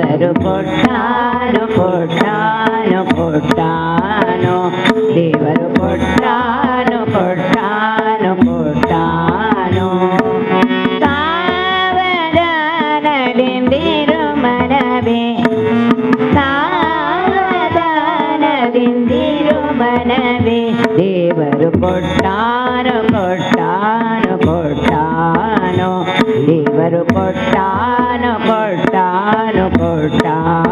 ದೇವರು ಕೊಟ್ಟಾನು ಕೊಟ್ಟಾನು ಕೊಟ್ಟಾನು ದೇವರು ಕೊಟ್ಟಾನು ಕೊಟ್ಟಾನು ಕೊಟ್ಟಾನು ಸಾವಧಾನದಿಂದಿರು ಮನವೇ ಸಾವಧಾನದಿಂದಿರು ಮನವೇ ದೇವರು ಕೊಟ್ಟಾನು ಕೊಟ್ಟಾನು ಕೊಟ್ಟಾನು ದೇವರು ಕೊಟ್ಟಾನು time.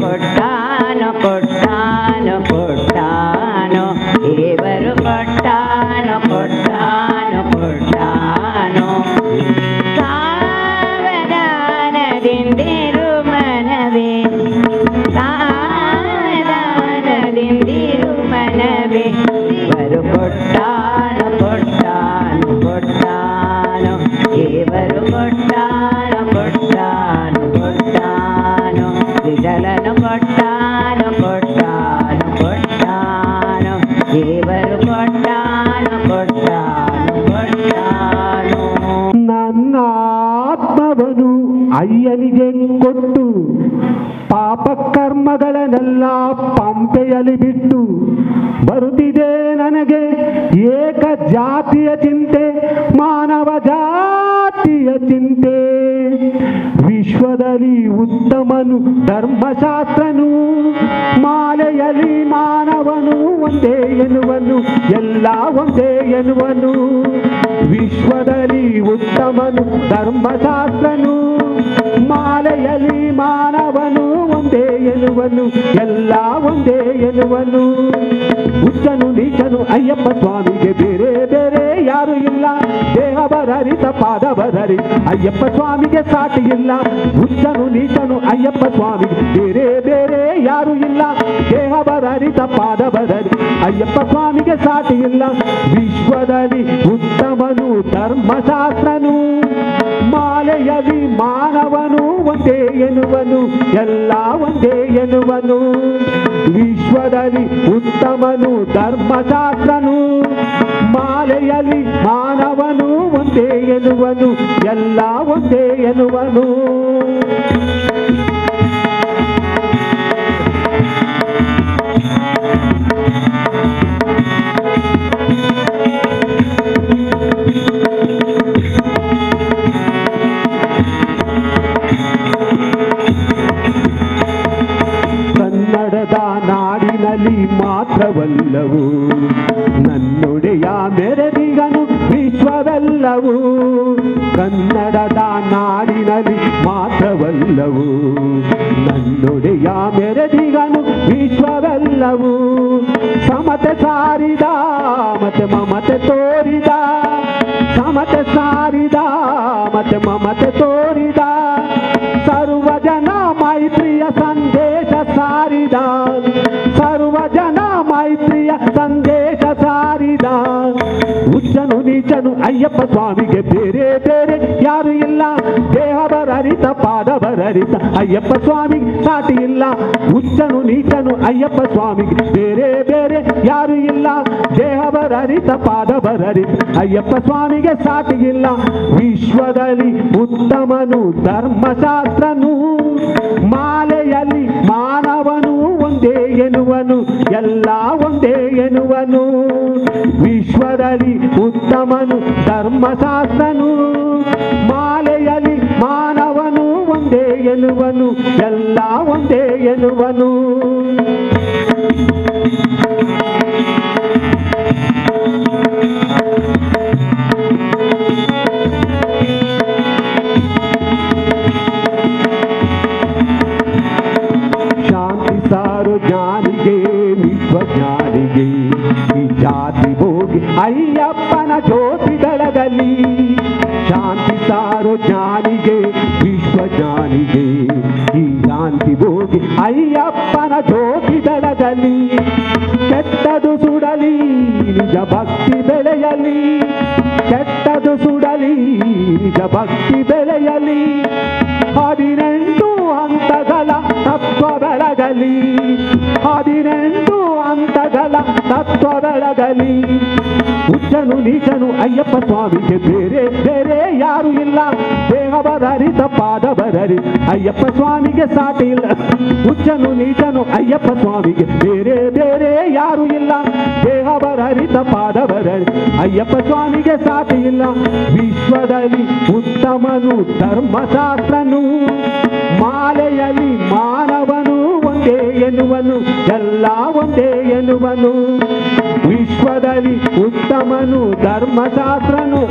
like ಅಯ್ಯನಿಗೆ ಕೊಟ್ಟು ಪಾಪಕರ್ಮಗಳನ್ನೆಲ್ಲ ಪಂಪೆಯಲ್ಲಿ ಬಿಟ್ಟು ಬರುತ್ತಿದೆ ನನಗೆ ಏಕ ಜಾತಿಯ ಚಿಂತೆ. ಉತ್ತಮನು ಧರ್ಮಶಾಸ್ತ್ರನು ಮಾಲೆಯಲ್ಲಿ ಮಾನವನು ಒಂದೇ ಎನ್ನುವನು ಎಲ್ಲ ಒಂದೇ ಎನ್ನುವನು. ವಿಶ್ವದಲ್ಲಿ ಉತ್ತಮನು, ಧರ್ಮಶಾಸ್ತ್ರನು, ಮಾಲೆಯಲ್ಲಿ ಮಾನವನು, ಒಂದೇ ಎನ್ನುವನು, ಎಲ್ಲ ಒಂದೇ ಎನ್ನುವನು. ಉಚ್ಚನು ನೀಚನು, ಅಯ್ಯಪ್ಪ ಸ್ವಾಮಿಗೆ ಬೇರೆ ಬೇರೆ ಯಾರು ಇಲ್ಲ. ದೇಹ ಬರರಿತ ಪಾದ ಬರರಿ ಅಯ್ಯಪ್ಪ ಸ್ವಾಮಿಗೆ ಸಾಟಿ ಇಲ್ಲ. ಉಚ್ಚನು ನೀಚನು, ಅಯ್ಯಪ್ಪ ಸ್ವಾಮಿಗೆ ಬೇರೆ ಬೇರೆ ಯಾರು ಇಲ್ಲ. ದೇಹ ಬರರಿತ ಪಾದ ಅಯ್ಯಪ್ಪ ಸ್ವಾಮಿಗೆ ಸಾಟಿ ಇಲ್ಲ ವಿಶ್ವದಲ್ಲಿ ಉತ್ತಮನು, ಧರ್ಮಶಾಸ್ತ್ರನು. ಮಾಲೆಯದಿ ಮಾನವನು ಒಂದೇ ಎನ್ನುವನು, ಎಲ್ಲ ಒಂದೇ ಎನ್ನುವನು. ವಿಶ್ವದಲ್ಲಿ ಉತ್ತಮನು, ಧರ್ಮಶಾಸ್ತ್ರನು. ಮಾಲೆಯಲ್ಲಿ ಮಾನವನು ಒಂದೇ ಎನ್ನುವನು, ಎಲ್ಲ ಒಂದೇ ಎನ್ನುವನು. ಮಾತ್ರವಲ್ಲವು ನನ್ನೊಡೆಯ ಮೆರದಿಗನು ವಿಶ್ವವೆಲ್ಲವು. ಕನ್ನಡದ ನಾಡಿನಲ್ಲಿ ಮಾತ್ರವಲ್ಲವು. ನನ್ನೊಡೆಯ ಮೆರದಿಗನು ವಿಶ್ವವೆಲ್ಲವು. ಸಮತೆ ಸಾರಿದ ಮತೆ ಮಮತೆ ತೋರಿದ. ಸಮತೆ ಸಾರಿದ ಮತೆ ಮಮತೆ ತೋರಿದ. ನೀಚನು ಅಯ್ಯಪ್ಪ ಸ್ವಾಮಿಗೆ ಬೇರೆ ಬೇರೆ ಯಾರು ಇಲ್ಲ. ದೇಹ ಬರರಿತ, ಪಾದ ಬರರಿತ, ಅಯ್ಯಪ್ಪ ಸ್ವಾಮಿಗೆ ಸಾಟಿ ಇಲ್ಲ. ಉಚ್ಚನು ನೀಚನು ಅಯ್ಯಪ್ಪ ಸ್ವಾಮಿಗೆ ಬೇರೆ ಬೇರೆ ಯಾರು ಇಲ್ಲ. ದೇಹ ಬರರಿತ, ಪಾದ ಬರರಿತ, ಅಯ್ಯಪ್ಪ ಸ್ವಾಮಿಗೆ ಸಾಟಿ ಇಲ್ಲ. ವಿಶ್ವದಲ್ಲಿ ಉತ್ತಮನು, ಧರ್ಮಶಾಸ್ತ್ರನು, ಮಾಲೆಯಲ್ಲಿ ಮಾನವನು ಒಂದೇ ಎನ್ನುವನು, ಎಲ್ಲ ಒಂದೇ ಎನ್ನುವನು. ವಿಶ್ವದಲ್ಲಿ ಉತ್ತಮನು ಧರ್ಮಶಾಸ್ತ್ರನು ಮಾಲೆಯಲ್ಲಿ ಮಾನವನು ಒಂದೇ ಎನ್ನುವನು ಎಲ್ಲ ಒಂದೇ ಎನ್ನುವನು. ಜ್ಞಾನಿಗೆ ವಿಶ್ವಜ್ಞಾನಿಗೆ ಈ ಶಾಂತಿ ಹೋಗಿ ಅಯ್ಯಪ್ಪನ ಜ್ಯೋತಿ ಬೆಳಗಲಿ. ಕೆಟ್ಟದು ಸುಡಲಿ, ನಿಜ ಭಕ್ತಿ ಬೆಳೆಯಲಿ. ಕೆಟ್ಟದು ಸುಡಲಿ, ನಿಜ ಭಕ್ತಿ ಬೆಳೆಯಲಿ. ಹದಿನೆಂಟು ಹಂತಗಳ ತತ್ವ ಬೆಳಗಲಿ. ಹದಿನೆಂಟು ಹಂತಗಳ ತತ್ವ ಹುಚ್ಚನು ನೀಚನು ಅಯ್ಯಪ್ಪ ಸ್ವಾಮಿಗೆ ಬೇರೆ ಬೇರೆ ಯಾರು ಇಲ್ಲ. ದೇಹ ಬರರಿತ ಬರರಿ. ಅಯ್ಯಪ್ಪ ಸ್ವಾಮಿಗೆ ಸಾಟಿ ಇಲ್ಲ. ಉಚ್ಚನು ನೀಚನು ಅಯ್ಯಪ್ಪ ಸ್ವಾಮಿಗೆ ಬೇರೆ ಬೇರೆ ಯಾರು ಇಲ್ಲ. ದೇಹ ಬರರಿತ ಬರರಿ. ಅಯ್ಯಪ್ಪ ಸ್ವಾಮಿಗೆ ಸಾಟಿ ಇಲ್ಲ. ವಿಶ್ವದಲ್ಲಿ ಉತ್ತಮನು, ಧರ್ಮಶಾಸ್ತ್ರನು. ಮಾಲೆಯಲ್ಲಿ ಮಾನವನು, ಒಂದೇ ಎನ್ನುವನು. ಎಲ್ಲ ಒಂದೇ ಎನ್ನುವನು. ವಿಶ್ವದಲ್ಲಿ ಉತ್ತಮನು ಧರ್ಮಶಾಸ್ತ್ರನು.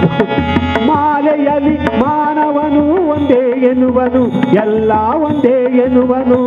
ಮಾಲೆಯಲ್ಲಿ ಮಾನವನು ಒಂದೇ ಎನ್ನುವನು ಎಲ್ಲ ಒಂದೇ ಎನ್ನುವನು.